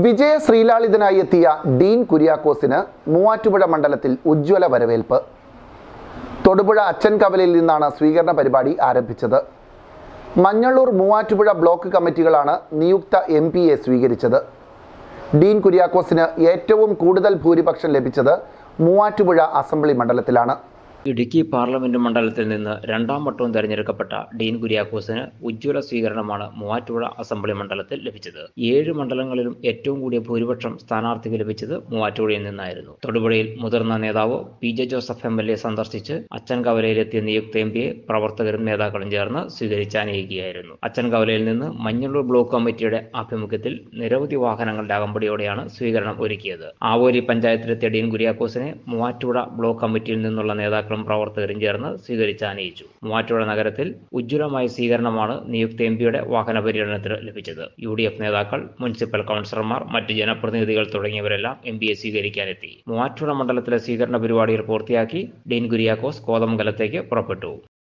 വിജയ ശ്രീലാളിതനായി എത്തിയ ഡീൻ കുര്യാക്കോസിന് മൂവാറ്റുപുഴ മണ്ഡലത്തിൽ ഉജ്ജ്വല വരവേൽപ്പ്. തൊടുപുഴ അച്ഛൻ കവലയിൽ നിന്നാണ് സ്വീകരണ പരിപാടി ആരംഭിച്ചത്. മഞ്ഞള്ളൂർ മൂവാറ്റുപുഴ ബ്ലോക്ക് കമ്മിറ്റികളാണ് നിയുക്ത എം സ്വീകരിച്ചത്. ഡീൻ കുര്യാക്കോസിന് ഏറ്റവും കൂടുതൽ ഭൂരിപക്ഷം ലഭിച്ചത് മൂവാറ്റുപുഴ അസംബ്ലി മണ്ഡലത്തിലാണ്. ഇടുക്കി പാർലമെന്റ് മണ്ഡലത്തിൽ നിന്ന് രണ്ടാം വട്ടവും തെരഞ്ഞെടുക്കപ്പെട്ട ഡീൻ കുര്യാക്കോസിന് ഉജ്ജ്വല സ്വീകരണമാണ് മൂവാറ്റുപുഴ അസംബ്ലി മണ്ഡലത്തിൽ ലഭിച്ചത്. ഏഴ് മണ്ഡലങ്ങളിലും ഏറ്റവും കൂടിയ ഭൂരിപക്ഷം സ്ഥാനാർത്ഥിക്ക് ലഭിച്ചത് മൂവാറ്റുപുഴയിൽ നിന്നായിരുന്നു. തൊടുപുഴയിൽ മുതിർന്ന നേതാവ് P J Joseph M L A സന്ദർശിച്ച് അച്ഛൻ കവലയിലെത്തിയ നിയുക്ത എം പിയെ പ്രവർത്തകരും നേതാക്കളും ചേർന്ന് സ്വീകരിച്ചാനയിക്കുകയായിരുന്നു അച്ഛൻ കവലയിൽ നിന്ന് മഞ്ഞള്ളൂർ ബ്ലോക്ക് കമ്മിറ്റിയുടെ ആഭിമുഖ്യത്തിൽ നിരവധി വാഹനങ്ങളുടെ അകമ്പടിയോടെയാണ് സ്വീകരണം ഒരുക്കിയത്. ആവോലി പഞ്ചായത്തിലെത്തിയ ഡീൻ കുര്യാക്കോസിനെ മൂവാറ്റുപുഴ ബ്ലോക്ക് കമ്മിറ്റിയിൽ നിന്നുള്ള നേതാക്കളും പ്രവർത്തകരും ചേർന്ന് സ്വീകരിച്ചാനയിച്ചു മൂവാറ്റുപുഴ നഗരത്തിൽ ഉജ്ജ്വലമായ സ്വീകരണമാണ് നിയുക്ത എം പിയുടെ വാഹന പര്യടനത്തിന് ലഭിച്ചത്. യു ഡി എഫ് നേതാക്കൾ മുനിസിപ്പൽ കൗൺസിലർമാർ മറ്റ് ജനപ്രതിനിധികൾ തുടങ്ങിയവരെല്ലാം എം പിയെ സ്വീകരിക്കാനെത്തി. മൂവാറ്റുപുഴ മണ്ഡലത്തിലെ സ്വീകരണ പരിപാടികൾ പൂർത്തിയാക്കി ഡീൻ കുര്യാക്കോസ് കോതമംഗലത്തേക്ക് പുറപ്പെട്ടു.